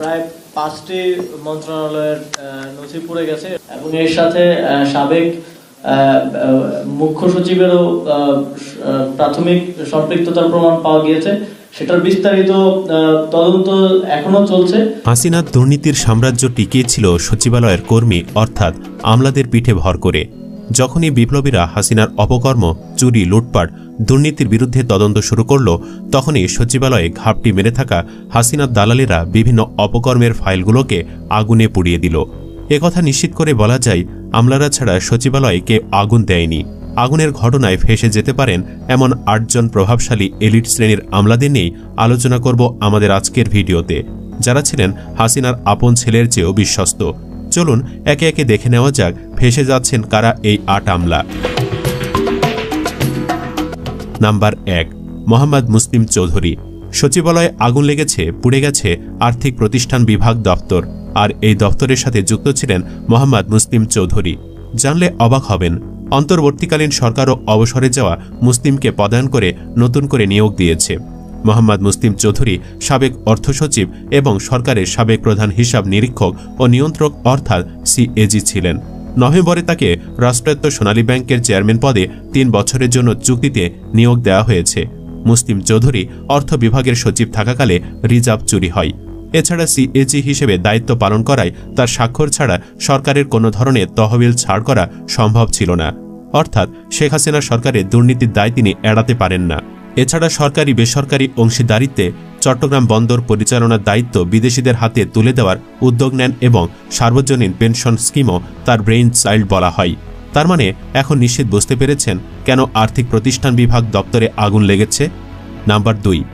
প্রায় পাঁচটি মন্ত্রণালয়ের নথি পড়ে গেছে এবং এর সাথে সাবেক মুখ্য সচিবেরও প্রাথমিক সম্পৃক্ততার প্রমাণ পাওয়া গিয়েছে। সেটার বিস্তারিত তদন্ত এখনও চলছে। হাসিনার দুর্নীতির সাম্রাজ্য টিকিয়েছিল সচিবালয়ের কর্মী, অর্থাৎ আমলাদের পিঠে ভর করে। যখনই বিপ্লবীরা হাসিনার অপকর্ম, চুরি, লুটপাট দুর্নীতির বিরুদ্ধে তদন্ত শুরু করল, তখনই সচিবালয়ে ঘাপটি মেরে থাকা হাসিনার দালালেরা বিভিন্ন অপকর্মের ফাইলগুলোকে আগুনে পুড়িয়ে দিল। একথা নিশ্চিত করে বলা যায়, আমলারা ছাড়া সচিবালয়ে কে আগুন দেয়নি। আগুনের ঘটনায় ফেসে যেতে পারেন এমন আটজন প্রভাবশালী এলিট শ্রেণির আমলাদের নিয়েই আলোচনা করব আমাদের আজকের ভিডিওতে। যারা ছিলেন হাসিনার আপন ছেলের চেয়েও বিশ্বস্ত। চলুন, একে একে দেখে নেওয়া যাক, ফেসে যাচ্ছেন কারা এই আট আমলা। নাম্বার এক, মোহাম্মদ মুসলিম চৌধুরী। সচিবালয়ে আগুন লেগেছে, পুড়ে গেছে আর্থিক প্রতিষ্ঠান বিভাগ দপ্তর, আর এই দপ্তরের সাথে যুক্ত ছিলেন মোহাম্মদ মুসলিম চৌধুরী। জানলে অবাক হবেন, অন্তর্বর্তীকালীন সরকারও অবসরে যাওয়া মুসলিমকে পদায়ন করে নতুন করে নিয়োগ দিয়েছে। মোহাম্মদ মুসলিম চৌধুরী সাবেক অর্থ সচিব এবং সরকারের সাবেক প্রধান হিসাব নিরীক্ষক ও নিয়ন্ত্রক, অর্থাৎ সিএজি ছিলেন। নভেম্বরে তাকে রাষ্ট্রায়ত্ত সোনালী ব্যাংকের চেয়ারম্যান পদে তিন বছরের জন্য চুক্তিতে নিয়োগ দেওয়া হয়েছে। মুসলিম চৌধুরী অর্থ বিভাগের সচিব থাকাকালে রিজার্ভ চুরি হয়। এছাড়া সিএজি হিসেবে দায়িত্ব পালন করায় তার স্বাক্ষর ছাড়া সরকারের কোনো ধরনের তহবিল ছাড় করা সম্ভব ছিল না। অর্থাৎ শেখ হাসিনা সরকারের দুর্নীতির দায় তিনি এড়াতে পারেন না। এছাড়া সরকারি বেসরকারি অংশীদারিত্বে চট্টগ্রাম বন্দর পরিচালনার দায়িত্ব বিদেশিদের হাতে তুলে দেওয়ার উদ্যোগ নেন এবং সার্বজনীন পেনশন স্কিমও তার ব্রেইন চাইল্ড বলা হয়। তার মানে এখন নিশ্চিত বুঝতে পেরেছেন কেন আর্থিক প্রতিষ্ঠান বিভাগ দপ্তরে আগুন লেগেছে? নাম্বার দুই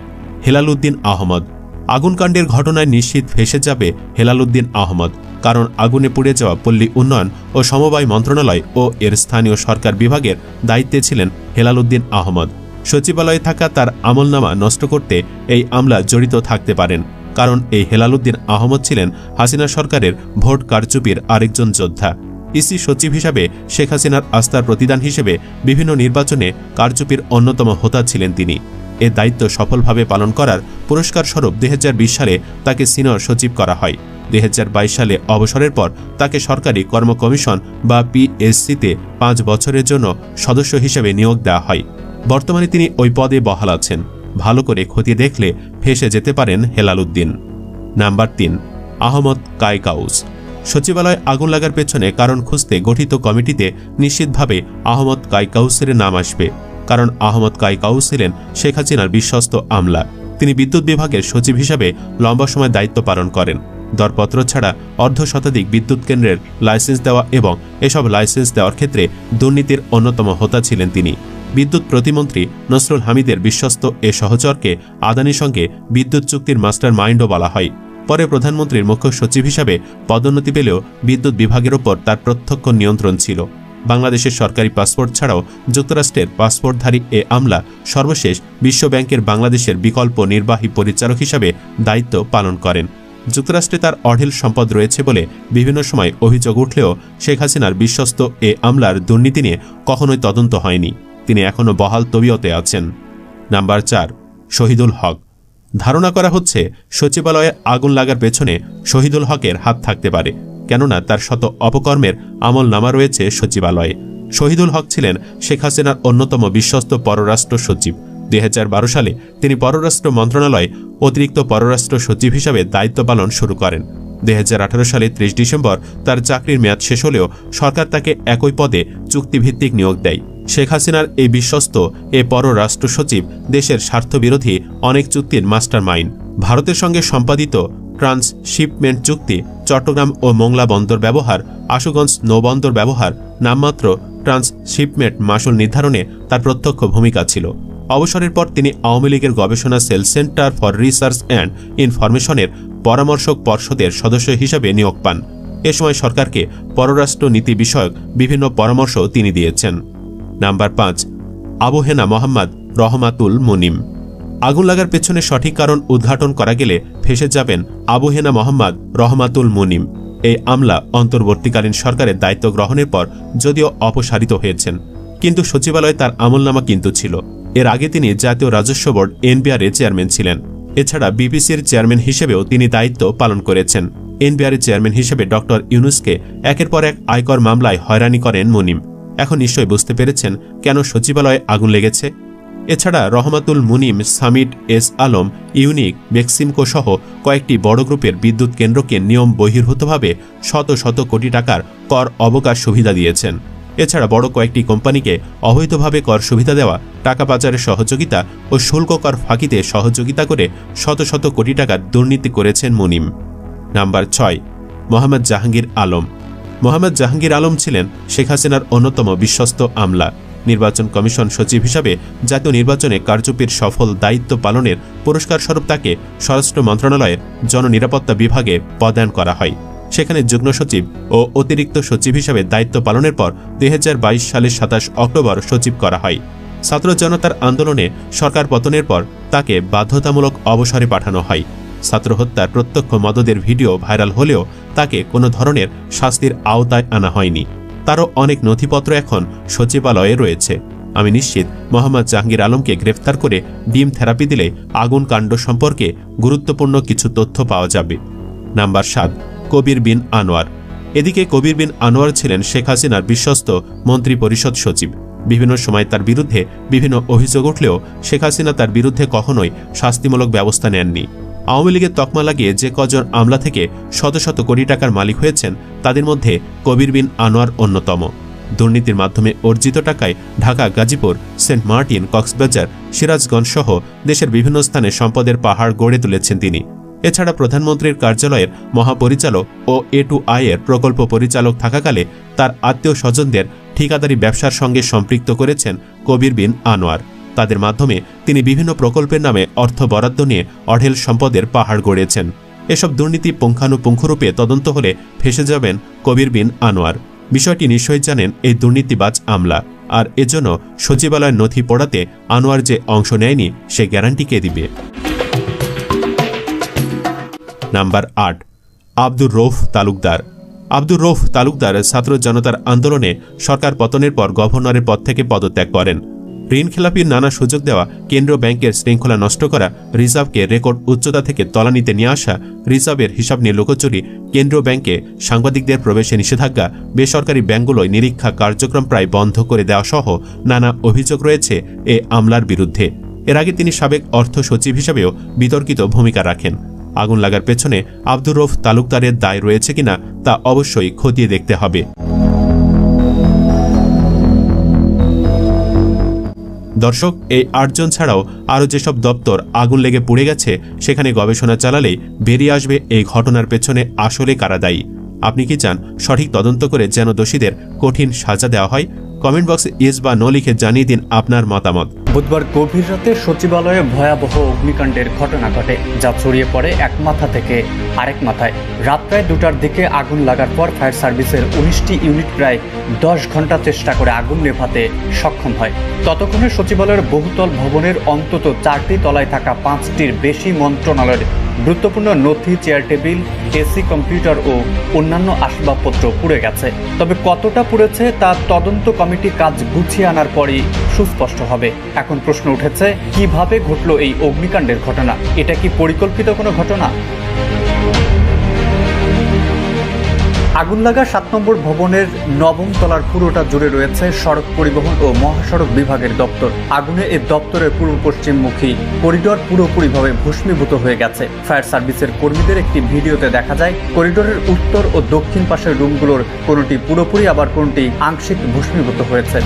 হেলালুদ্দিন আহমদ। আগুনকাণ্ডের ঘটনায় নিশ্চিত ভেসে যাবে হেলালুদ্দিন আহমদ, কারণ আগুনে পুড়ে যাওয়া পল্লী উন্নয়ন ও সমবায় মন্ত্রণালয় ও এর স্থানীয় সরকার বিভাগের দায়িত্বে ছিলেন হেলালুদ্দিন আহমদ। সচিবালয়ে থাকা তার আমলনামা নষ্ট করতে এই আমলা জড়িত থাকতে পারেন। কারণ এই হেলালুদ্দিন আহমদ ছিলেন হাসিনা সরকারের ভোট কারচুপির আরেকজন যোদ্ধা। ইসি সচিব হিসাবে শেখ হাসিনার আস্থার প্রতিদান হিসেবে বিভিন্ন নির্বাচনে কারচুপির অন্যতম হোতা ছিলেন তিনি। এ দায়িত্ব সফলভাবে পালন করার পুরস্কার স্বরূপ বিশ সালে তাকে সিনিয়র সচিব করা হয়। দুই হাজার বাইশ সালে অবসরের পর তাকে সরকারি কর্ম কমিশন বা পিএসসিতে পাঁচ বছরের জন্য সদস্য হিসেবে নিয়োগ দেওয়া হয়। বর্তমানে তিনি ওই পদে বহাল আছেন। ভালো করে খতিয়ে দেখলে ফেসে যেতে পারেন হেলালুদ্দিন নাম্বার তিন, আহমদ কায়কাউস। সচিবালয়ে আগুন লাগার পেছনে কারণ খুঁজতে গঠিত কমিটিতে নিশ্চিতভাবে আহমদ কায়কাউসের নাম আসবে, কারণ আহমদ কাইকাউস ছিলেন শেখ হাসিনার বিশ্বস্ত আমলা। তিনি বিদ্যুৎ বিভাগের সচিব হিসাবে লম্বা সময় দায়িত্ব পালন করেন। দরপত্র ছাড়া অর্ধ শতাধিক বিদ্যুৎ কেন্দ্রের লাইসেন্স দেওয়া এবং এসব লাইসেন্স দেওয়ার ক্ষেত্রে দুর্নীতির অন্যতম হোতা ছিলেন তিনি। বিদ্যুৎ প্রতিমন্ত্রী নসরুল হামিদের বিশ্বস্ত এ সহচরকে আদানির সঙ্গে বিদ্যুৎ চুক্তির মাস্টার মাইন্ডও বলা হয়। পরে প্রধানমন্ত্রীর মুখ্য সচিব হিসাবে পদোন্নতি পেলেও বিদ্যুৎ বিভাগের ওপর তার প্রত্যক্ষ নিয়ন্ত্রণ ছিল। বাংলাদেশের সরকারি পাসপোর্ট ছাড়াও যুক্তরাষ্ট্রের পাসপোর্টধারী এ আমলা সর্বশেষ বিশ্বব্যাংকের বাংলাদেশের বিকল্প নির্বাহী পরিচালক হিসাবে দায়িত্ব পালন করেন। যুক্তরাষ্ট্রে তার অঢেল সম্পদ রয়েছে বলে বিভিন্ন সময় অভিযোগ উঠলেও শেখ হাসিনার বিশ্বস্ত এ আমলার দুর্নীতি নিয়ে কখনোই তদন্ত হয়নি। তিনি এখনও বহাল তবিয়তে আছেন। নাম্বার চার, শহীদুল হক। ধারণা করা হচ্ছে, সচিবালয়ে আগুন লাগার পেছনে শহীদুল হকের হাত থাকতে পারে, কেননা তার শত অপকর্মের আমল নামা রয়েছে সচিবালয়ে। শহীদুল হক ছিলেন শেখ হাসিনার অন্যতম বিশ্বস্ত পররাষ্ট্র সচিব। দুই হাজার বারো সালে তিনি পররাষ্ট্র মন্ত্রণালয়ে অতিরিক্ত পররাষ্ট্র সচিব হিসাবে দায়িত্ব পালন শুরু করেন। দুই হাজার আঠারো সালে ত্রিশ ডিসেম্বর তার চাকরির মেয়াদ শেষ হলেও সরকার তাকে একই পদে চুক্তিভিত্তিক নিয়োগ দেয়। শেখ হাসিনার এই বিশ্বস্ত এ পররাষ্ট্র সচিব দেশের স্বার্থবিরোধী অনেক চুক্তির মাস্টার মাইন্ড ভারতের সঙ্গে সম্পাদিত ট্রান্সশিপমেন্ট চুক্তি, চট্টগ্রাম ও মোংলা বন্দর ব্যবহার, আশুগঞ্জ নৌবন্দর ব্যবহার নামমাত্র ট্রান্সশিপমেন্ট মাসুল নির্ধারণে তার প্রত্যক্ষ ভূমিকা ছিল। অবসরের পর তিনি আওয়ামী লীগের গবেষণা cell centre for research and ইনফরমেশনের পরামর্শক পর্ষদের সদস্য হিসাবে নিয়োগ পান। এ সময় সরকারকে পররাষ্ট্র নীতি বিষয়ক বিভিন্ন পরামর্শ তিনি দিয়েছেন। নাম্বার পাঁচ, আবহেনা মোহাম্মদ রহমাতুল মুনিম। আগুন লাগার পেছনে সঠিক কারণ উদ্ঘাটন করা গেলে ফেসে যাবেন আবহেনা মোহাম্মদ রহমাতুল মুনিম। এই আমলা অন্তর্বর্তীকালীন সরকারের দায়িত্ব গ্রহণের পর যদিও অপসারিত হয়েছেন, কিন্তু সচিবালয়ে তার আমলনামা কিন্তু ছিল। এর আগে তিনি জাতীয় রাজস্ব বোর্ড এনবিআর এর চেয়ারম্যান ছিলেন। এছাড়া বিবিসির চেয়ারম্যান হিসেবেও তিনি দায়িত্ব পালন করেছেন। এনবিআরের চেয়ারম্যান হিসেবে ডক্টর ইউনুসকে একের পর এক আয়কর মামলায় হয়রানি করেন মুনিম। এখন নিশ্চয় বুঝতে পেরেছেন কেন সচিবালয়ে আগুন লেগেছে। এছাড়া Rahmatul Munim Summit S Alam, Unique Beximco সহ কয়েকটি বড় গ্রুপের বিদ্যুৎ কেন্দ্রকে নিয়ম বহির্ভূতভাবে শত শত কোটি টাকার কর অবকাশ সুবিধা দিয়েছেন। এছাড়া বড় কয়েকটি কোম্পানিকে অবৈধভাবে কর সুবিধা দেওয়া, টাকা পাচারের সহযোগিতা ও শুল্ক কর ফাঁকিতে সহযোগিতা করে শত শত কোটি টাকার দুর্নীতি করেছেন মুনিম। নাম্বার ছয়, মোহাম্মদ জাহাঙ্গীর আলম। মোহাম্মদ জাহাঙ্গীর আলম ছিলেন শেখ হাসিনার অন্যতম বিশ্বস্ত আমলা। নির্বাচন কমিশন সচিব হিসাবে জাতীয় নির্বাচনে কারচুপির সফল দায়িত্ব পালনের পুরস্কার স্বরূপ তাকে স্বরাষ্ট্র মন্ত্রণালয়ের জননিরাপত্তা বিভাগে পদায়ন করা হয়। সেখানে যুগ্ম সচিব ও অতিরিক্ত সচিব হিসাবে দায়িত্ব পালনের পর দুই হাজার বাইশ সালের সাতাশ অক্টোবর সচিব করা হয়। ছাত্র জনতার আন্দোলনে সরকার পতনের পর তাকে বাধ্যতামূলক অবসরে পাঠানো হয়। ছাত্র হত্যার প্রত্যক্ষ মদদের ভিডিও ভাইরাল হলেও তাকে কোনো ধরনের শাস্তির আওতায় আনা হয়নি। তারও অনেক নথিপত্র এখন সচিবালয়ে রয়েছে। আমি নিশ্চিত মোহাম্মদ জাহাঙ্গীর আলমকে গ্রেফতার করে ডিম থেরাপি দিলে আগুন কাণ্ড সম্পর্কে গুরুত্বপূর্ণ কিছু তথ্য পাওয়া যাবে। নাম্বার সাত, কবির বিন আনোয়ার। এদিকে কবির বিন আনোয়ার ছিলেন শেখ হাসিনার বিশ্বস্ত মন্ত্রী পরিষদ সচিব। বিভিন্ন সময় তার বিরুদ্ধে বিভিন্ন অভিযোগ উঠলেও শেখ হাসিনা তার বিরুদ্ধে কখনোই শাস্তিমূলক ব্যবস্থা নেননি। আওয়ামী লীগের তকমা লাগিয়ে যে কজন আমলা থেকে শত শত কোটি টাকার মালিক হয়েছেন, তাদের মধ্যে কবির বিন আনোয়ার অন্যতম। দুর্নীতির মাধ্যমে অর্জিত টাকায় ঢাকা, গাজীপুর, সেন্ট মার্টিন, কক্সবাজার, সিরাজগঞ্জ সহ দেশের বিভিন্ন স্থানে সম্পদের পাহাড় গড়ে তুলেছেন তিনি। এছাড়া প্রধানমন্ত্রীর কার্যালয়ের মহাপরিচালক ও এ টু আইয়ের প্রকল্প পরিচালক থাকাকালে তার আত্মীয় স্বজনদের ঠিকাদারি ব্যবসার সঙ্গে সম্পৃক্ত করেছেন কবির বিন আনোয়ার। তাদের মাধ্যমে তিনি বিভিন্ন প্রকল্পের নামে অর্থ বরাদ্দ নিয়ে অঢেল সম্পদের পাহাড় গড়েছেন এসব দুর্নীতি পুঙ্খানুপুঙ্খরূপে তদন্ত হলে ফেসে যাবেন কবির বিন আনোয়ার। বিষয়টি নিশ্চয়ই জানেন এই দুর্নীতিবাজ আমলা। আর এজন্য সচিবালয়ের নথি পড়াতে আনোয়ার যে অংশ নেয়নি, সে গ্যারান্টি কে দিবে? নাম্বার আট, আব্দুর রৌফ তালুকদার। আব্দুর রৌফ তালুকদার ছাত্র জনতার আন্দোলনে সরকার পতনের পর গভর্নরের পদ থেকে পদত্যাগ করেন। ঋণ খেলাপির নানা সুযোগ দেওয়া কেন্দ্রীয় ব্যাংকের শৃঙ্খলা নষ্ট করা রিজার্ভকে রেকর্ড উচ্চতা থেকে তলানিতে নিয়ে আসা রিজার্ভের হিসাব নিয়ে লোকচুরি, কেন্দ্রীয় ব্যাংকে সাংবাদিকদের প্রবেশে নিষেধাজ্ঞা, বেসরকারি ব্যাংকগুলোয় নিরীক্ষা কার্যক্রম প্রায় বন্ধ করে দেওয়া সহ নানা অভিযোগ রয়েছে এ আমলার বিরুদ্ধে। এর আগে তিনি সাবেক অর্থ সচিব হিসেবেও বিতর্কিত ভূমিকা রাখেন। আগুন লাগার পেছনে আব্দুর রফ তালুকদারের দায় রয়েছে কিনা তা অবশ্যই খতিয়ে দেখতে হবে। দর্শক, এই আটজন ছাড়াও আরও যেসব দপ্তর আগুন লেগে পুড়ে গেছে, সেখানে গবেষণা চালালে বেরিয়ে আসবে এই ঘটনার পেছনে আসলে কারা দায়ী। আপনি কি চান সঠিক তদন্ত করে যেন দোষীদের কঠিন সাজা দেওয়া হয়? কমেন্ট বক্সে ইয়েস বা নো লিখে জানিয়ে দিন আপনার মতামত। বুধবার গভীর রাতে সচিবালয়ে ভয়াবহ অগ্নিকাণ্ডের ঘটনা ঘটে, যা ছড়িয়ে পড়ে এক মাথা থেকে আরেক মাথায়। রাত প্রায় দুটার দিকে আগুন লাগার পর ফায়ার সার্ভিসের উনিশটি ইউনিট প্রায় দশ ঘণ্টা চেষ্টা করে আগুন নেভাতে সক্ষম হয়। ততক্ষণে সচিবালয়ের বহুতল ভবনের অন্তত চারটি তলায় থাকা পাঁচটির বেশি মন্ত্রণালয়ের গুরুত্বপূর্ণ নথি চেয়ার টেবিল এসি কম্পিউটার ও অন্যান্য আসবাবপত্র পুড়ে গেছে। তবে কতটা পুড়েছে তা তদন্ত কমিটি কাজ গুছিয়ে আনার পরই সুস্পষ্ট হবে। এখন প্রশ্ন উঠেছে, কীভাবে ঘটল এই অগ্নিকাণ্ডের ঘটনা? এটা কি পরিকল্পিত কোনো ঘটনা? আগুন লাগা সাত নম্বর ভবনের নবম তলার পুরোটা জুড়ে রয়েছে সড়ক পরিবহন ও মহাসড়ক বিভাগের দপ্তর। আগুনে এই দপ্তরের পূর্ব পশ্চিমমুখী করিডোর পুরোপুরিভাবে ভস্মীভূত হয়ে গেছে। ফায়ার সার্ভিসের কর্মীদের একটি ভিডিওতে দেখা যায়, করিডরের উত্তর ও দক্ষিণ পাশের রুমগুলোর কোনোটি পুরোপুরি, আবার কোনটি আংশিক ভস্মীভূত হয়েছে।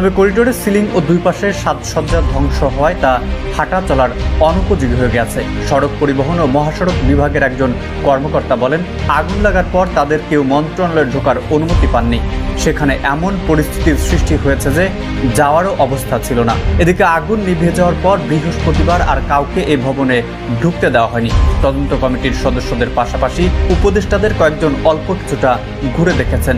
তবে করিডোরের সিলিং ও দুই পাশের সাজসজ্জা ধ্বংস হওয়ায় তা হাঁটা চলার অনুপযোগী হয়ে গেছে। সড়ক পরিবহন ও মহাসড়ক বিভাগের একজন কর্মকর্তা বলেন, আগুন লাগার পর তাদের কেউ মন্ত্রণালয়ে ঢোকার অনুমতি পাননি। সেখানে এমন পরিস্থিতির সৃষ্টি হয়েছে যে যাওয়ারও অবস্থা ছিল না। এদিকে আগুন নিভে যাওয়ার পর বৃহস্পতিবার আর কাউকে এই ভবনে ঢুকতে দেওয়া হয়নি। তদন্ত কমিটির সদস্যদের পাশাপাশি উপদেষ্টাদের কয়েকজন অল্প কিছুটা ঘুরে দেখেছেন।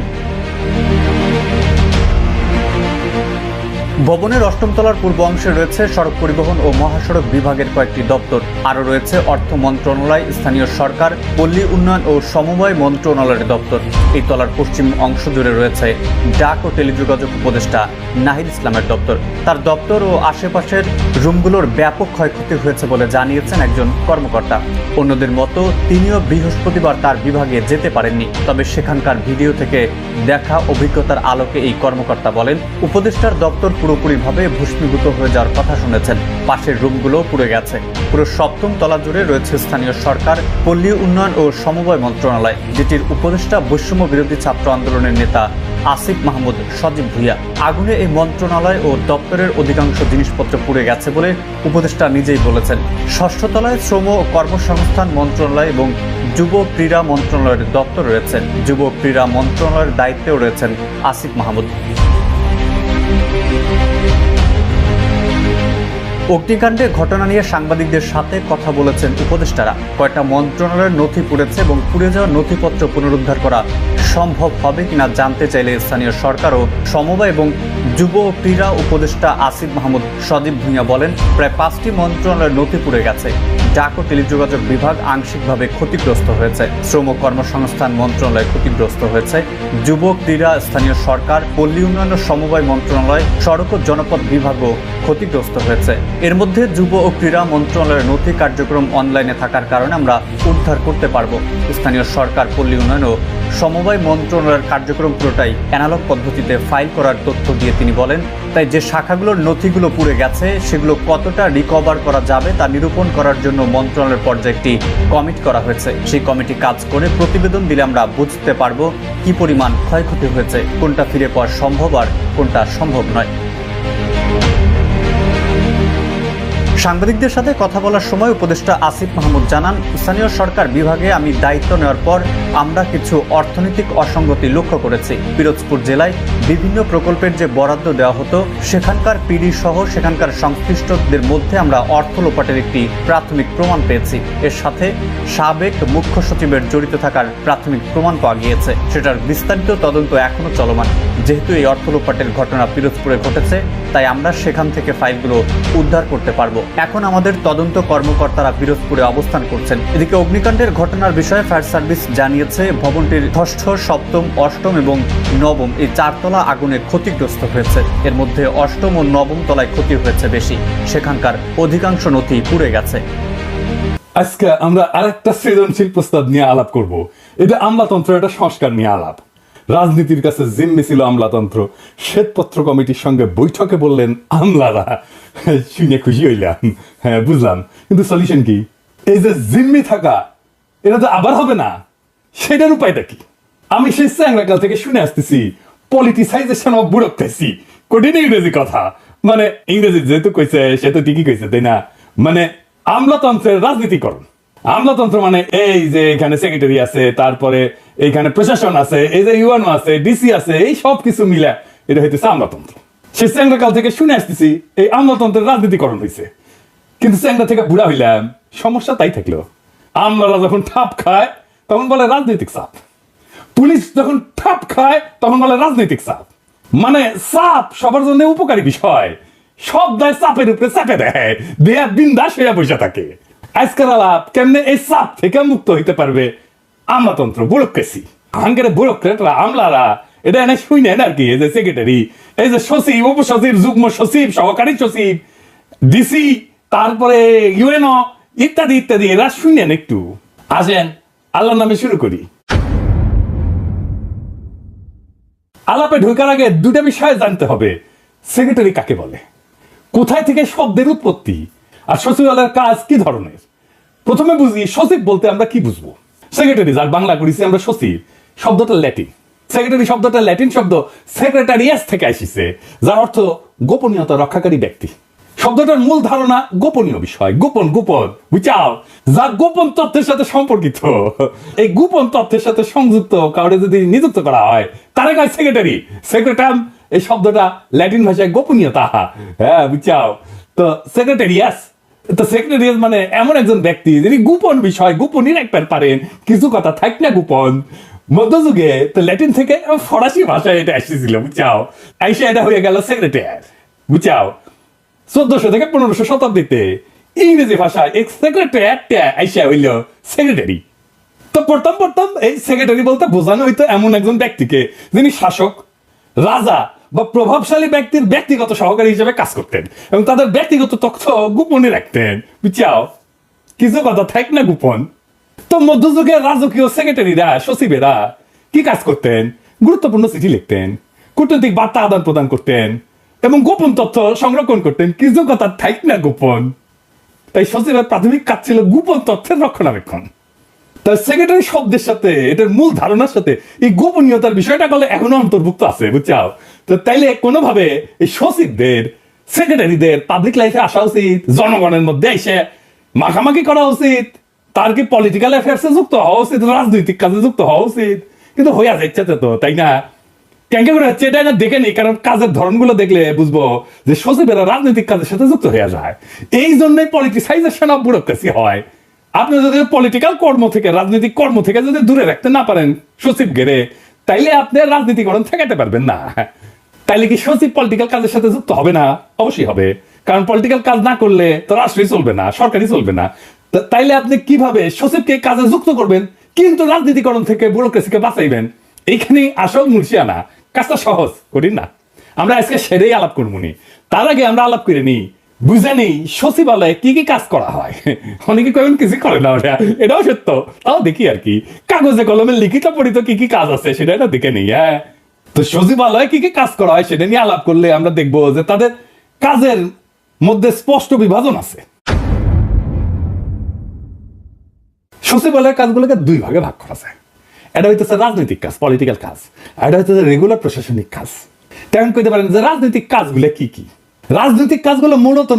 ভবনের অষ্টম তলার পূর্ব অংশে রয়েছে সড়ক পরিবহন ও মহাসড়ক বিভাগের কয়েকটি দপ্তর। আরও রয়েছে অর্থ মন্ত্রণালয়, স্থানীয় সরকার, পল্লী উন্নয়ন ও সমবায় মন্ত্রণালয়ের দপ্তর। এই তলার পশ্চিম অংশ জুড়ে রয়েছে ডাক ও টেলিযোগাযোগ উপদেষ্টা নাহিদ ইসলামের দপ্তর। তার দপ্তর ও আশেপাশের রুমগুলোর ব্যাপক ক্ষয়ক্ষতি হয়েছে বলে জানিয়েছেন একজন কর্মকর্তা। অন্যদের মতো তিনিও বৃহস্পতিবার তার বিভাগে যেতে পারেননি। তবে সেখানকার ভিডিও থেকে দেখা অভিজ্ঞতার আলোকে এই কর্মকর্তা বলেন, উপদেষ্টার দপ্তর পুরোপুরিভাবে ভূষ্মীভূত হয়ে যাওয়ার কথা শুনেছেন। পাশের রুমগুলো পুড়ে গেছে। পুরো সপ্তম তলা জুড়ে রয়েছে স্থানীয় সরকার, পল্লী উন্নয়ন ও সমবায় মন্ত্রণালয়, যেটির উপদেষ্টা বৈষম্য বিরোধী ছাত্র আন্দোলনের নেতা আসিফ মাহমুদ সজীব ভুইয়া। আগুনে এই মন্ত্রণালয় ও দপ্তরের অধিকাংশ জিনিসপত্র পুড়ে গেছে বলে উপদেষ্টা নিজেই বলেছেন। ষষ্ঠ তলায় শ্রম ও কর্মসংস্থান মন্ত্রণালয় এবং যুব ক্রীড়া মন্ত্রণালয়ের দপ্তর রয়েছেন যুব ক্রীড়া মন্ত্রণালয়ের দায়িত্বেও রয়েছেন আসিফ মাহমুদ। অগ্নিকাণ্ডে ঘটনা নিয়ে সাংবাদিকদের সাথে কথা বলেছেন উপদেষ্টারা। কয়েকটা মন্ত্রণালয়ের নথি পুড়েছে এবং পুড়ে যাওয়া নথিপত্র পুনরুদ্ধার করা সম্ভব হবে কিনা জানতে চাইলে স্থানীয় সরকার ও সমবায় এবং যুব ক্রীড়া উপদেষ্টা আসিফ মাহমুদ সদীপ ভূঁইয়া বলেন, প্রায় পাঁচটি মন্ত্রণালয়ের নথি পুড়ে গেছে। ডাক ও টেলিযোগাযোগ বিভাগ আংশিকভাবে ক্ষতিগ্রস্ত হয়েছে। শ্রম ও কর্মসংস্থান মন্ত্রণালয় ক্ষতিগ্রস্ত হয়েছে। যুব ক্রীড়া স্থানীয় সরকার, পল্লী উন্নয়ন ও সমবায় মন্ত্রণালয়, সড়ক ও জনপথ বিভাগও ক্ষতিগ্রস্ত হয়েছে। এর মধ্যে যুব ও ক্রীড়া মন্ত্রণালয়ের নথি কার্যক্রম অনলাইনে থাকার কারণে আমরা উদ্ধার করতে পারব। স্থানীয় সরকার, পল্লী উন্নয়ন ও সমবায় মন্ত্রণালয়ের কার্যক্রম পুরোটাই অ্যানালগ পদ্ধতিতে ফাইল করার তথ্য দিয়ে তিনি বলেন, তাই যে শাখাগুলোর নথিগুলো পুড়ে গেছে, সেগুলো কতটা রিকভার করা যাবে তা নিরূপণ করার জন্য মন্ত্রণালয়ের পর্যায়ে একটি কমিটি করা হয়েছে। সেই কমিটি কাজ করে প্রতিবেদন দিলে আমরা বুঝতে পারব কি পরিমাণ ক্ষয়ক্ষতি হয়েছে, কোনটা ফিরে পাওয়া সম্ভব আর কোনটা সম্ভব নয়। সাংবাদিকদের সাথে কথা বলার সময় উপদেষ্টা আসিফ মাহমুদ জানান, স্থানীয় সরকার বিভাগে আমি দায়িত্ব নেওয়ার পর আমরা কিছু অর্থনৈতিক অসঙ্গতি লক্ষ্য করেছি। পিরোজপুর জেলায় বিভিন্ন প্রকল্পের যে বরাদ্দ দেওয়া হতো, সেখানকার পিডি সহ সেখানকার সংশ্লিষ্টদের মধ্যে আমরা অর্থ লোপাটের একটি প্রাথমিক প্রমাণ পেয়েছি। এর সাথে সাবেক মুখ্য সচিবের জড়িত থাকার প্রাথমিক প্রমাণ পাওয়া গিয়েছে। সেটার বিস্তারিত তদন্ত এখনও চলমান। যেহেতু এই অর্থ লোপাটের ঘটনা পিরোজপুরে ঘটেছে তাই আমরা সেখান থেকে ফাইলগুলো উদ্ধার করতে পারব। এখন আমাদের তদন্ত কর্মকর্তারা পিরোজপুরে অবস্থান করছেন। এদিকে অগ্নিকাণ্ডের ঘটনার বিষয়ে ফায়ার সার্ভিস জানিয়েছে, ভবনটির ষষ্ঠ, সপ্তম, অষ্টম এবং নবম এই চারতলা আগুনে ক্ষতিগ্রস্ত হয়েছে। এর মধ্যে অষ্টম ও নবম তলায় ক্ষতি হয়েছে বেশি। সেখানকার অধিকাংশ নথি পুড়ে গেছে। আজকে আমরা আরেকটা সৃজনশীল প্রস্তাব নিয়ে আলাপ করব। এটা আমলাতন্ত্র একটা সংস্কার নিয়ে আলাপ। রাজনীতির কাছে জিম্মি ছিল আমলাতন্ত্র। শ্বেতপত্র কমিটির সঙ্গে বৈঠকে বললেন, আমলারা, শুনে খুশি হইলাম। হ্যাঁ বুঝলাম। কিন্তু সলিউশন কি? এই যে জিম্মি থাকা, এটা তো আবার হবে না। সেটার উপায়টা কি? আমি সেই স্যাংরাকাল থেকে শুনে আসতেছি পলিটিসাইজেশন অফ ব্যুরোক্রেসি কঠিন ইংরেজি কথা। মানে ইংরেজি যেহেতু কইছে, সে তো ঠিকই কইছে, তাই না? মানে আমলাতন্ত্রের রাজনীতিকরণ। আমলাতন্ত্র মানে এই যে এখানে সেক্রেটারি আছে, তারপরে এইখানে প্রশাসন আছে, এই যে ইউএনও আছে ডিসি আছে, এই সব কিছু মিলে এটা হইতেছে আমলাতন্ত্র। সে স্যাংরাকাল থেকে শুনে আসতেছি, এই আমলাতন্ত্রের রাজনীতিকরণ হয়েছে কিন্তু স্যাংরা থেকে বুড়া হইলাম, সমস্যা তাই থাকল। আমলারা যখন ঠাপ খায়, তখন বলে রাজনৈতিক চাপ। পুলিশ যখন ঠাপ খায়, তখন বলে রাজনৈতিক চাপ। মানে চাপ সবার জন্য উপকারী বিষয়। সব দায় চাপের উপরে চাপে দেয়। দেয়া বিন্দাস হইয়া বসে থাকে। কেমনে এই থেকে মুক্ত হইতে পারবে আমলাতন্ত্র আমলারা এটা এনে শুই নেন আর কি এই যে সেক্রেটারি এই যে সচিব উপসচিব যুগ্ম সচিব সহকারী সচিব ডিসি তারপরে ইউএনও ইত্যাদি ইত্যাদি এরা শুনেন একটু আসেন আল্লাহর নামে শুরু করি। আলাপে ঢোকার আগে দুটা বিষয় জানতে হবে। সেক্রেটারি কাকে বলে? কোথায় থেকে শব্দের উৎপত্তি? আর সচিবালয়ের কাজ কি ধরনের? প্রথমে বুঝি সচিব বলতে আমরা কি বুঝব? সেক্রেটারি যার বাংলা করেছি আমরা সচিব, শব্দটা ল্যাটিন সেক্রেটারি শব্দটা ল্যাটিন শব্দ সেক্রেটারিয়াস থেকে আসিছে, যার অর্থ গোপনীয়তা রক্ষাকারী ব্যক্তি। শব্দটার মূল ধারণা গোপনীয় বিষয়। গোপন গোপন বুঝাও যা গোপন তথ্যের সাথে সম্পর্কিত। এই গোপন তথ্যের সাথে সংযুক্ত কাউরে যদি নিযুক্ত করা হয়, তারা কয় সেক্রেটারি সেক্রেটাম এই শব্দটা ল্যাটিন ভাষায় গোপনীয়তা। হ্যাঁ বুঝাও তো সেক্রেটারিয়াস তো সেক্রেটারিয়াস মানে এমন একজন ব্যক্তি যিনি গোপন বিষয় গোপনই রাখতে পারেন, কিছু কথা থাক না গোপন। মধ্যযুগে তো ল্যাটিন থেকে ফরাসি ভাষায় এটা এসেছিল, বুঝাও। আইসা এটা হয়ে গেল সেক্রেটারি বুঝাও। চোদ্দশো থেকে পনেরোশো শতাব্দীতে ইংরেজি ভাষায় এক সেক্রেটারি আইসা হইল সেক্রেটারি তো প্রথম প্রথম এই সেক্রেটারি বলতে বোঝানো হইতো এমন একজন ব্যক্তিকে যিনি শাসক, রাজা বা প্রভাবশালী ব্যক্তির ব্যক্তিগত সহকারী হিসেবে কাজ করতেন এবং তাদের ব্যক্তিগত তথ্য গোপনে রাখতেন। বুঝাও? কিছু কথা থাক না গোপন? তো মধ্যযুগের রাজকীয় সেক্রেটারিরা সচিবেরা কি কাজ করতেন? গুরুত্বপূর্ণ চিঠি লিখতেন, কূটনৈতিক বার্তা আদান প্রদান করতেন এবং গোপন তথ্য সংরক্ষণ করতেন। কিছু কথা থাক না গোপন? তাই সচিবের প্রাথমিক কাজ ছিল গোপন তথ্যের রক্ষণাবেক্ষণ। তার সেক্রেটারি শব্দের সাথে, এটার মূল ধারণার সাথে এই গোপনীয়তার বিষয়টা করলে এখনও অন্তর্ভুক্ত আছে বুঝছাও তো তাইলে কোনোভাবে এই সচিবদের সেক্রেটারিদের পাবলিক লাইফে আসা উচিত, জনগণের মধ্যে এসে মাখামাখি করা উচিত, তার কি পলিটিক্যাল অ্যাফেয়ার্সে যুক্ত হওয়া উচিত, রাজনৈতিক কাজে যুক্ত হওয়া উচিত? কিন্তু হইয়া যাচ্ছে তো, তাই না? ক্যাঙ্কে করে হচ্ছে, এটা না দেখে নি কারণ কাজের ধরনগুলো দেখলে বুঝব যে সচিবেরা রাজনৈতিক কাজের সাথে যুক্ত হয়ে যায়। এই জন্যই পলিটিসাইজেশন অফ ব্যুরোক্রেসি হয়। আপনি যদি পলিটিক্যাল কর্ম থেকে, রাজনৈতিক কর্ম থেকে যদি দূরে রাখতে না পারেন সচিব গেরে তাইলে আপনি রাজনীতিকরণ ঠেকাতে পারবেন না। তাইলে কি সচিব পলিটিক্যাল কাজের সাথে যুক্ত হবে না? অবশ্যই হবে। কারণ পলিটিক্যাল কাজ না করলে তো রাষ্ট্রই চলবে না, সরকারই চলবে না। তাইলে আপনি কীভাবে সচিবকে কাজে যুক্ত করবেন? কিন্তু রাজনীতিকরণ থেকে ব্যুরোক্রেসিকে বাঁচাইবেন। এইখানে আসল মুর্শিয়ানা কাজটা সহজ করি না। আমরা আজকে সেটাই আলাপ করব নি তার আগে আমরা আলাপ করে নিই। বুঝে নেই সচিবালয়ে কি কি কাজ করা হয়। অনেকে কেমন কিছু করে না ওটা এটাও সত্য। তাও দেখি আর কি। কাগজে কলমে লিখিত পড়িত কি কি কাজ আছে সেটা এটা দেখে নেই হ্যাঁ। তো সচিবালয়ে কি কি কাজ করা হয়, সেটা নিয়ে আলাপ করলে আমরা দেখব যে তাদের কাজের মধ্যে স্পষ্ট বিভাজন আছে। সচিবালয়ের কাজগুলোকে দুই ভাগে ভাগ করা যায়। এটা হইতেছে রাজনৈতিক কাজ পলিটিক্যাল কাজ এটা হইতেছে রেগুলার প্রশাসনিক কাজ। তেমন কইতে পারেন যে রাজনৈতিক কাজগুলো কি কি? রাজনৈতিক কাজগুলো মূলত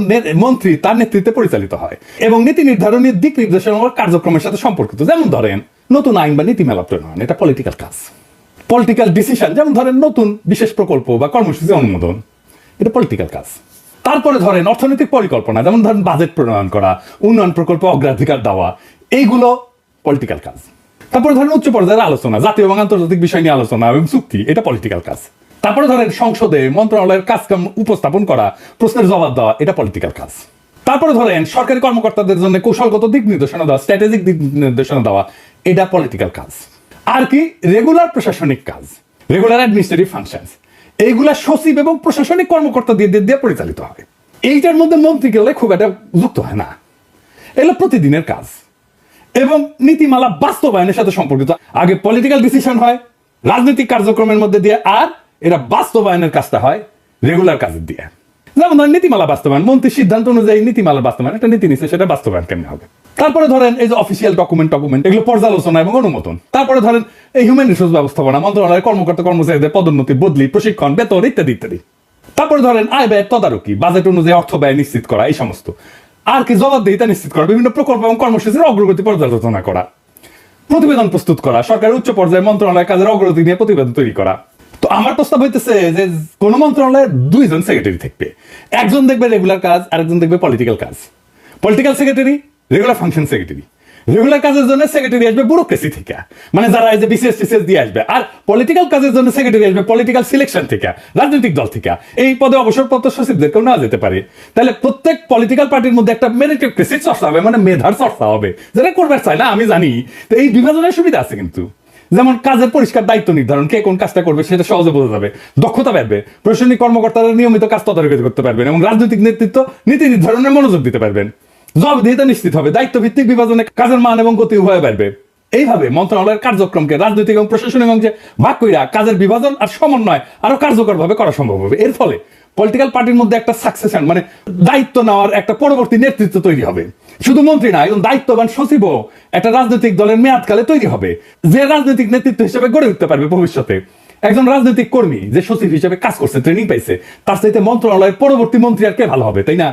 মন্ত্রী তার নেতৃত্বে পরিচালিত হয় এবং নীতি নির্ধারণের দিক নির্দেশনা কার্যক্রমের সাথে সম্পর্কিত। যেমন ধরেন, নতুন আইন বা নীতিমালা প্রণয়ন, এটা পলিটিক্যাল কাজ। পলিটিক্যাল ডিসিশন যেমন ধরেন নতুন বিশেষ প্রকল্প বা কর্মসূচি অনুমোদন, এটা পলিটিক্যাল কাজ। তারপরে ধরেন অর্থনৈতিক পরিকল্পনা, যেমন ধরেন বাজেট প্রণয়ন করা, উন্নয়ন প্রকল্প অগ্রাধিকার দেওয়া, এইগুলো পলিটিক্যাল কাজ। তারপরে ধরেন উচ্চ পর্যায়ের আলোচনা, জাতীয় এবং আন্তর্জাতিক বিষয় নিয়ে আলোচনা এবং চুক্তি, এটা পলিটিক্যাল কাজ। তারপরে ধরেন সংসদে মন্ত্রণালয়ের কাজকাম উপস্থাপন করা, প্রশ্নের জবাব দেওয়া, এটা পলিটিক্যাল কাজ। তারপরে ধরেন সরকারি কর্মকর্তাদের জন্য কৌশলগত দিক নির্দেশনা দেওয়া স্ট্র্যাটেজিক দিক নির্দেশনা দেওয়া, এটা পলিটিক্যাল কাজ। আর কি? রেগুলার প্রশাসনিক কাজ রেগুলার অ্যাডমিনিস্ট্রেটিভ ফাংশনস এইগুলা সচিব এবং প্রশাসনিক কর্মকর্তা দিয়ে দিয়ে পরিচালিত হয়। এইটার মধ্যে মন্ত্রী গেলে খুব একটা যুক্ত হয় না। এগুলো প্রতিদিনের কাজ। এবং নীতিমালা বাস্তবায়নের সাথে সম্পর্কিত। আগে পলিটিক্যাল ডিসিশন হয়, রাজনৈতিক কার্যক্রমের মধ্যে দিয়ে, আর এরা বাস্তবায়নের কাজটা হয় রেগুলার কাজের দিয়ে। যেমন ধরেন নীতিমালা বাস্তবায়ন, মন্ত্রীর সিদ্ধান্ত অনুযায়ী নীতিমালা বাস্তবায়ন, একটা নীতি নিচ্ছে সেটা বাস্তবায়ন কেমন হবে? তারপরে ধরেন এই যে অফিসিয়াল ডকুমেন্ট ডকুমেন্ট এগুলো পর্যালোচনা এবং অনুমোদন। তারপরে ধরেন এই হিউম্যান রিসোর্স ব্যবস্থাপনা মন্ত্রণালয়ের কর্মকর্তা, কর্মচারীদের পদোন্নতি, বদলি, প্রশিক্ষণ, বেতন ইত্যাদি ইত্যাদি। তারপরে ধরেন আয় ব্যয় তদারকি বাজেট অনুযায়ী অর্থ ব্যয় নিশ্চিত করা, এই সমস্ত। আর কি জবাবদিহিতা নিশ্চিত করা, বিভিন্ন প্রকল্প এবং কর্মসূচির অগ্রগতি পর্যালোচনা করা। প্রতিবেদন প্রস্তুত করা, সরকারের উচ্চ পর্যায়ে মন্ত্রণালয়ের কাজের অগ্রগতি নিয়ে প্রতিবেদন তৈরি করা। তো আমার প্রস্তাব হইতেছে যে কোন মন্ত্রণালয়ের দুইজন সেক্রেটারি থাকবে। একজন দেখবে রেগুলার কাজ, আরেকজন দেখবে পলিটিক্যাল কাজ। Political secretary regular function secretary regular কাজের জন্য সেক্রেটারি আসবে ব্যুরোক্রেসি থেকে। মানে যারা এই যে বিসিএস টিসিএস দিয়ে আসবে। আর পলিটিক্যাল কাজের জন্য সেক্রেটারি আসবে পলিটিক্যাল সিলেকশন থেকে, রাজনৈতিক দল থেকে। এই পদে অবসরপ্রাপ্ত সচিবদেরকেও নেওয়া যেতে পারে। তাহলে প্রত্যেক পলিটিক্যাল পার্টির মধ্যে একটা মেরিটোক্রেসি চর্চা হবে মানে মেধার চর্চা হবে। যেটা করবে চাই না, আমি জানি। তো এই বিভাজনের সুবিধা আছে কিন্তু। যেমন কাজের পরিষ্কার দায়িত্ব নির্ধারণ, কে কোন কাজটা করবে সেটা সহজে বোঝা যাবে। দক্ষতা বাড়বে। প্রশাসনিক কর্মকর্তারা নিয়মিত কাজ তদারকি করতে পারবেন এবং রাজনৈতিক নেতৃত্ব নীতি নির্ধারণে মনোযোগ দিতে পারবেন। জবাবদিহিতা নিশ্চিত হবে। দায়িত্ব ভিত্তিক বিভাজনে কাজের মান এবং গতি উভয় বাড়বে। এইভাবে মন্ত্রণালয়ের কার্যক্রমকে রাজনৈতিক এবং প্রশাসনিক অংশে ভাগ কইরা কাজের বিভাজন আর সমন্বয় আরও কার্যকরভাবে করা সম্ভব হবে। এর ফলে পলিটিক্যাল পার্টির মধ্যে একটা সাকসেশন মানে দায়িত্ব নেওয়ার একটা পরবর্তী নেতৃত্ব তৈরি হবে। শুধু মন্ত্রী না, একজন দায়িত্ববান সচিবও একটা রাজনৈতিক দলের মেয়াদকালে তৈরি হবে। যে রাজনৈতিক নেতৃত্ব হিসেবে গড়ে উঠতে পারবে ভবিষ্যতে, একজন রাজনৈতিক কর্মী যে সচিব হিসেবে কাজ করছে ট্রেনিং পাইছে, তার চাইতে মন্ত্রণালয়ের পরবর্তী মন্ত্রী আর কে ভালো হবে, তাই না?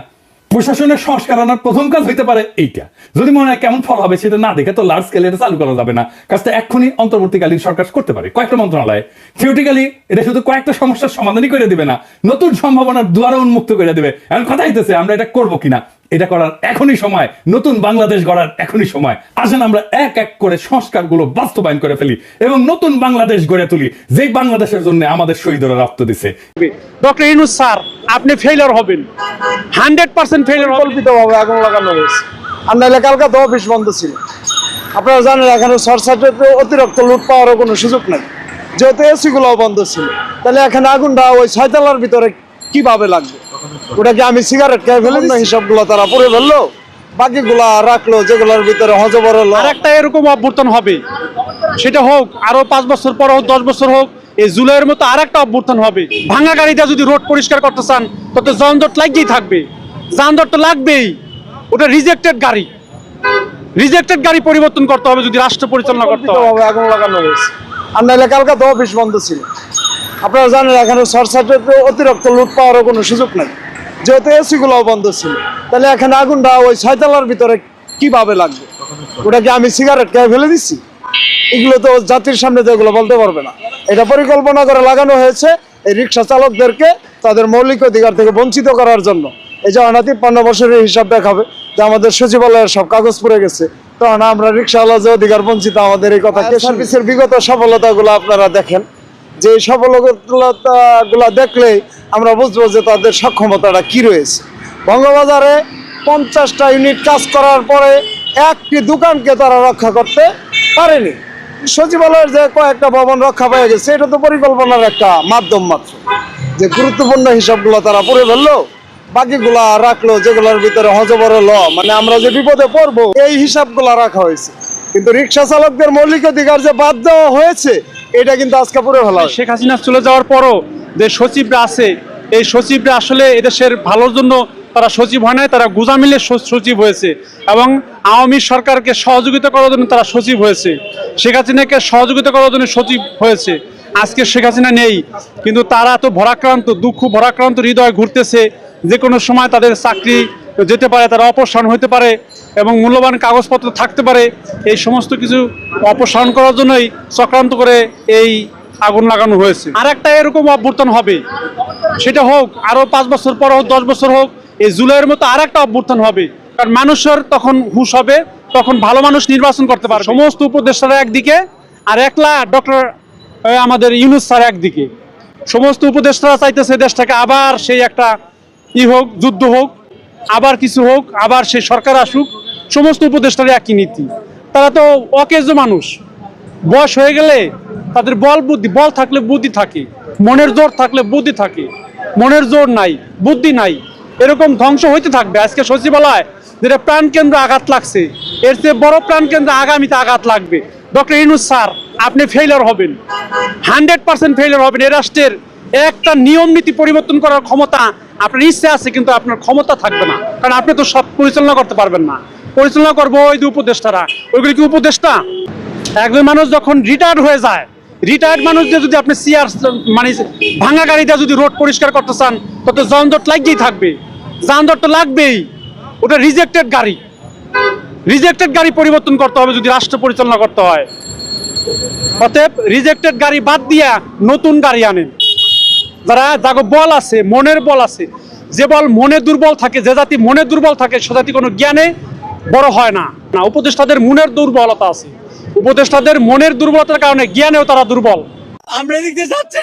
প্রশাসনের সংস্কার আনার প্রথম কাজ হইতে পারে এইটা। যদি মনে হয় কেমন ফল হবে সেটা না দেখে তো লার্জ স্কেলে এটা চালু করা যাবে না। কাজটা এক্ষুনি অন্তর্বর্তীকালীন সরকার করতে পারে। কয়েকটা মন্ত্রণালয়। থিওরিটিক্যালি এটা শুধু কয়েকটা সমস্যার সমাধানই করে দিবে না। নতুন সম্ভাবনার দুয়ারও উন্মুক্ত করে দিবে। এখন কথা হইতেছে, আমরা এটা করব কিনা? এটা করার এখনই সময়। নতুন বাংলাদেশ গড়ার এখনই সময়। আসেন আমরা এক এক করে সংস্কারগুলো বাস্তবায়ন করে ফেলি এবং নতুন বাংলাদেশ গড়ে তুলি। যেই বাংলাদেশের জন্য আমাদের শহীদরা রক্ত দিছে। ডক্টর ইনুস স্যার আপনি ফেইলার হবেন। হান্ড্রেড পার্সেন্ট হবেন। পরিকল্পিতভাবে আগুন লাগানো হয়েছে। আর নাহলে কালকা তো অফিস বন্ধ ছিল। আপনারা জানেন এখানে শর্ট সার্কিটে অতিরিক্ত লুট পাওয়ারও কোনো সুযোগ নাই। যেহেতু এসিগুলোও বন্ধ ছিল। তাহলে এখানে আগুনটা ওই ছয়তলার ভিতরে কীভাবে লাগবে? ওটা কি আমি সিগারেট খেয়ে ফেলেন না হিসাবগুলো তারা পুড়ে ফেলল? বাকিগুলা রাখল যেগুলোর ভিতরে হজবর হলো। আর একটা এরকম অভ্যর্থন হবে। সেটা হোক আরও পাঁচ বছর পর হোক দশ বছর হোক এই জুলাইয়ের মতো আর একটা অভ্যর্থন হবে। ভাঙা গাড়িটা যদি রোড পরিষ্কার করতে চান, তত যানজট লাগতেই থাকবে। যানজট তো লাগবেই। ওটা রিজেক্টেড গাড়ি। রিজেক্টেড গাড়ি পরিবর্তন করতে হবে যদি রাষ্ট্র পরিচালনা করতে পরিকল্পিতভাবে আগুন লাগানো হয়েছে। আর নাহলে কালকা তো অফিস বন্ধ ছিল। আপনারা জানেন, এখানে সার্কিটে অতিরিক্ত লুট পাওয়ারও কোনো সুযোগ নাই। যেহেতু এসি গুলোও বন্ধ ছিল। তাহলে এখানে আগুনটা ওই ছয়তলার ভিতরে কীভাবে লাগবে? ওটা কি আমি সিগারেট খেয়ে ফেলে দিচ্ছি এগুলো তো জাতির সামনে তো এগুলো বলতে পারবে না। এটা পরিকল্পনা করে লাগানো হয়েছে এই রিক্সা চালকদেরকে তাদের মৌলিক অধিকার থেকে বঞ্চিত করার জন্য। এই যে অনাতি পনেরো বছরের হিসাব দেখাবে যে আমাদের সচিবালয়ের সব কাগজ পড়ে গেছে। তখন আমরা রিক্সাওয়ালা যে অধিকার বঞ্চিত আমাদের এই কথা সার্ভিসের বিগত সফলতাগুলো আপনারা দেখেন। যে এই সফলতাগুলো দেখলেই আমরা বুঝব যে তাদের সক্ষমতাটা কি রয়েছে। বঙ্গবাজারে পঞ্চাশটা ইউনিট কাজ করার পরে একটি দোকানকে তারা রক্ষা করতে পারেনি। সচিবালয়ের যে কয়েকটা ভবন রক্ষা পেয়ে গেছে, এটা তো পরিকল্পনার একটা মাধ্যম মাত্র যে গুরুত্বপূর্ণ হিসাবগুলো তারা পড়ে ফেলল বাকিগুলা রাখল, যেগুলোর ভিতরে হজবর ল মানে আমরা যে বিপদে পড়ব, এই হিসাবগুলা রাখা হয়েছে কিন্তু রিক্সা চালকদের মৌলিক অধিকার যে বাদ দেওয়া হয়েছে, এটা কিন্তু আজকে পুরো ফেলা হয়েছে। শেখ হাসিনা চলে যাওয়ার পরও যে সচিবরা আছে, এই সচিবরা আসলে এদেশের ভালোর জন্য তারা সচিব হয় নাই, তারা গুজামিলের স- সচিব হয়েছে। এবং আওয়ামী সরকারকে সহযোগিতা করার জন্য তারা সচিব হয়েছে। শেখ হাসিনাকে সহযোগিতা করার জন্য সচিব হয়েছে। আজকে শেখ হাসিনা নেই। কিন্তু তারা তো ভরাক্রান্ত, দুঃখ ভরাক্রান্ত হৃদয় ঘুরতেছে। যে কোনো সময় তাদের চাকরি যেতে পারে, তারা অপসারণ হতে পারে এবং মূল্যবান কাগজপত্র থাকতে পারে। এই সমস্ত কিছু অপসারণ করার জন্যই চক্রান্ত করে এই আগুন লাগানো হয়েছে। আর একটা এরকম অভ্যর্থন হবে। সেটা হোক আরও পাঁচ বছর পর হোক, দশ বছর হোক এই জুলাইয়ের মতো আর একটা অভ্যর্থন হবে। কারণ মানুষের তখন হুশ হবে, তখন ভালো মানুষ নির্বাচন করতে পারে সমস্ত উপদেষ্টারা একদিকে আর একলা ডক্টর আমাদের ইউনুস স্যার একদিকে। সমস্ত উপদেষ্টারা চাইতেছে দেশটাকে আবার সেই একটা ই হোক, যুদ্ধ হোক, আবার কিছু হোক, আবার সেই সরকার আসুক। সমস্ত উপদেষ্টার একই নীতি। তারা তো অকেজ মানুষ। বয়স হয়ে গেলে তাদের বল বুদ্ধি, বল থাকলে বুদ্ধি থাকে। মনের জোর থাকলে বুদ্ধি থাকে। মনের জোর নাই, বুদ্ধি নাই। এরকম ধ্বংস হইতে থাকবে। আজকে সচিবালয় যেটা প্রাণ কেন্দ্র আঘাত লাগছে, এর চেয়ে বড় প্রাণ কেন্দ্র আগামীতে আঘাত লাগবে। ডক্টর ইনুস স্যার, আপনি ফেইলার হবেন। হান্ড্রেড পার্সেন্ট ফেইলার হবেন। এ রাষ্ট্রের একটা নিয়ম নীতি পরিবর্তন করার ক্ষমতা আপনার ইচ্ছে আছে, কিন্তু আপনার ক্ষমতা থাকবে না। কারণ আপনি তো সব পরিচালনা করতে পারবেন না। পরিচালনা করব ওই যে উপদেষ্টারা। ওইগুলি কি উপদেষ্টা? একজন মানুষ যখন রিটায়ার্ড হয়ে যায় রিটায়ার্ড মানুষদের যদি আপনি সিআর মানে ভাঙা গাড়িটা যদি রোড পরিষ্কার করতে চান, তত যানজট লাগতেই থাকবে। যানজট তো লাগবেই। ওটা রিজেক্টেড গাড়ি। রিজেক্টেড গাড়ি পরিবর্তন করতে হবে যদি রাষ্ট্র পরিচালনা করতে হয়। অতএব রিজেক্টেড গাড়ি বাদ দিয়া নতুন গাড়ি আনেন। যারা যাগো বল আছে, মনের বল আছে, যে বল মনে দুর্বল থাকে, যে জাতি মনে দুর্বল থাকে, সে জাতি কোনো জ্ঞানে বড় হয় না। না, উপদেষ্টাদের মনের দুর্বলতা আছে। উপদেষ্টাদের মনের দুর্বলতার কারণে জ্ঞানেও তারা দুর্বল। আমরা এদিক দিয়ে যাচ্ছি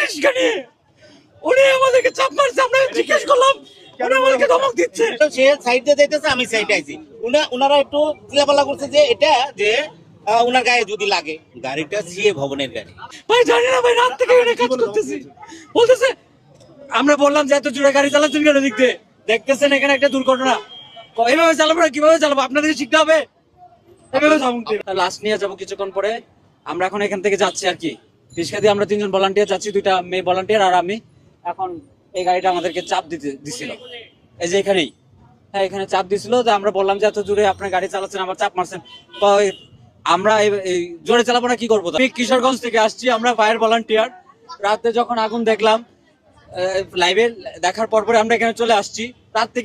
উনি আমাদেরকে চাপ মারছে, আমরা জিজ্ঞেস করলাম উনি আমাদেরকে ধমক দিচ্ছে? সে সাইড যাইতেছে আমি সাইডে আইছি। উনা- একটু চিলাপালা করছে যে এটা যে আহ, গায়ে যদি লাগে। গাড়িটা সিএ ভবনের গাড়ি। ভাই জানি না ভাই রাত থেকে এখানে কাজ করতেছি। বলতেছে আমরা বললাম যে এত জোরে গাড়ি চালাচ্ছেন কেন দিয়ে? দেখতেছেন এখানে একটা দুর্ঘটনা। এভাবে চালাবো না কীভাবে চালাবো? আপনাদেরকে শিখতে হবে। এভাবে ধমক নিয়ে যাব কিছুক্ষণ পরে। আমরা এখন এখান থেকে যাচ্ছি আর কি। রিক্সা দিয়ে আমরা তিনজন ভলান্টিয়ার যাচ্ছি দুইটা মেয়ে ভলান্টিয়ার আর আমি। এখন এই গাড়িটা আমাদেরকে চাপ দিতে দিছিল। এই যে এখানেই। হ্যাঁ এখানে চাপ দিছিল যে আমরা বললাম যে এত জোরে আপনার গাড়ি চালাচ্ছেন আমার চাপ মারছেন। তো আমরা এই- জোরে চালাবো না, কি করব? কিশোরগঞ্জ থেকে আসছি, আমরা ফায়ার ভলান্টিয়ার। রাতে যখন আগুন দেখলাম লাইভে দেখার পর পরে আমরা এখানে চলে আসছি। রাত থেকে